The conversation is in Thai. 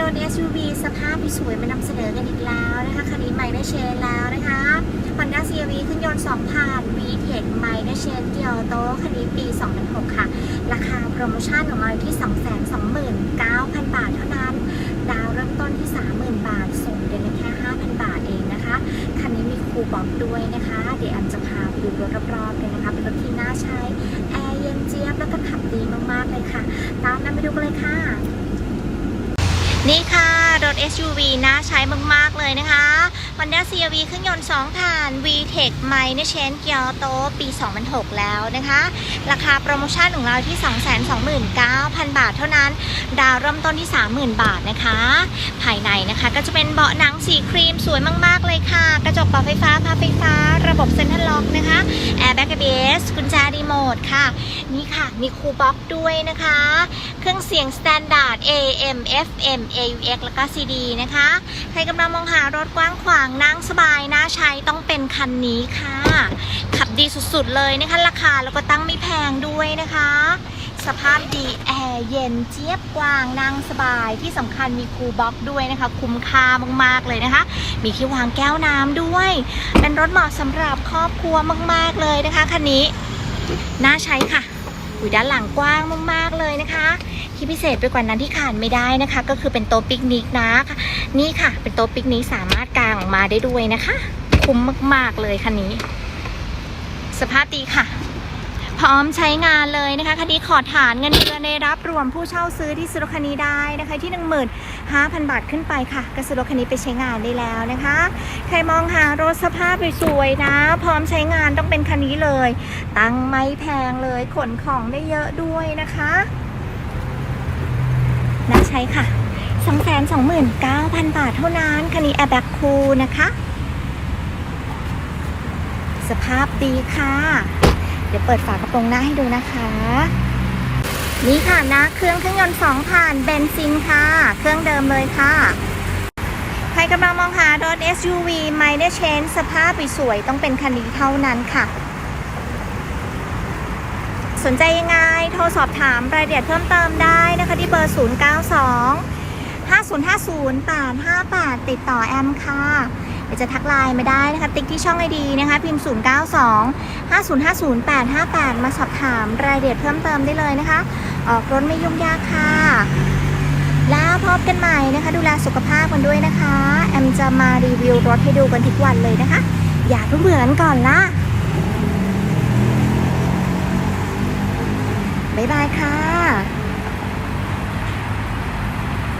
รถ SUV สภาพสวยมานำเสนอกันอีกแล้วนะคะคันนี้ไม่ได้เชนแล้วนะคะ Honda CRV เครื่องยนต์2ผ่าน VTEC ไม่ได้เชนเกียวโตคันนี้ปี 2006 ค่ะ ราคาโปรโมชั่นของเราอยู่ที่ 229,000 บาทเท่านั้น ดาวเริ่มต้นที่ 30,000 บาท ส่งเดือนละแค่ 5,000 บาทเองนะคะ คันนี้มีคูปองด้วยนะคะ เดี๋ยวแอมจะพาไปดูรถรอบๆกันนะคะ เป็นรถที่น่าใช้ แอร์เย็นเจี๊ยบแล้วก็ขับดีมากๆเลยค่ะ ตามนั้นไปดูกันเลยค่ะ นี่ค่ะ รถ SUV น่าใช้มาก ๆ เลยนะคะ Honda CRV เครื่องยนต์2ผ่าน VTEC ไมเนเชนเกียวโตปี 2006 แล้วนะคะ ราคาโปรโมชั่นของเราที่ 229,000 บาทเท่านั้น ดาวเริ่มต้นที่ 30,000 บาทนะคะ ภายในนะคะก็จะเป็นเบาะหนังสีครีมสวยมาก ๆ เลยค่ะ กระจกปรับไฟฟ้าพับไฟฟ้า บบเซ็นทรัลล็อกนะคะแอร์แบ็กเอสกุญแจรีโมทค่ะ นี่ค่ะ มีคูบ็อกด้วยนะคะ เครื่องเสียงสแตนดาร์ด AM FM AUX แล้วก็ CD นะคะ ใครกำลังมองหารถกว้างขวางนั่งสบายน่าใช้ต้องเป็นคันนี้ค่ะ ขับดีสุดๆเลยนะคะ ราคาแล้วก็ตั้งไม่แพงด้วยนะคะ สภาพดีแอร์เย็นเจี๊ยบกว้างนั่งสบายที่สำคัญมีคูลบ็อกด้วยนะคะ คุ้มค่ามากๆเลยนะคะ มีที่วางแก้วน้ำด้วย เป็นรถเหมาะสำหรับครอบครัวมาก ๆเลยนะคะคันนี้น่าใช้ค่ะอุยด้านหลังกว้างมาก ๆ เลยนะคะ ที่พิเศษไปกว่านั้นที่ขาดไม่ได้นะคะ ก็คือเป็นโต๊ะปิกนิกนะนี่ค่ะ เป็นโต๊ะปิกนิกสามารถกางออกมาได้ด้วยนะคะ คุ้มมาก ๆ เลยคันนี้ สภาพดีค่ะ พร้อมใช้งานเลยนะคะคันนี้ขอฐานเงินเดือนได้รับรวมผู้เช่าซื้อที่ซื้อรถคันนี้ได้นะคะ ที่ 15,000 บาทขึ้นไปค่ะก็ซื้อรถคันนี้ไปใช้งานได้แล้วนะคะ ใครมองหารถสภาพสวยๆนะ พร้อมใช้งานต้องเป็นคันนี้เลย ตังไม่แพงเลยขนของได้เยอะด้วยนะคะน่าใช้ค่ะ 229,000 บาทเท่านั้นคันนี้แอร์แบ็กคูลนะคะ สภาพดีค่ะ เดี๋ยวเปิดฝากระโปรงหน้าให้ดูนะคะ นี่ค่ะนะเครื่องเครื่องยนต์2ผ่านเบนซินค่ะ เครื่องเดิมเลยค่ะ ใครกำลังมองหารถ SUV ไม่ได้เชนสภาพสวยๆต้องเป็นคันนี้เท่านั้นค่ะ สนใจยังไง โทรสอบถามรายละเอียดเพิ่มเติมได้นะคะที่เบอร์ 092 5050 858 ติดต่อแอมค่ะเดี๋ยวจะทักไลน์มาได้นะคะ ติ๊กที่ช่องไอดีนะคะ พิมพ์ 092 5050 858 มาสอบถามรายละเอียดเพิ่มเติมได้เลยนะคะ ออกรถไม่ยุ่งยากค่ะ แล้วพบกันใหม่นะคะ ดูแลสุขภาพกันด้วยนะคะ แอมจะมารีวิวรถให้ดูกันทุกวันเลยนะคะ อย่าเพิ่งเบื่อกันก่อนนะบ๊ายบายค่ะ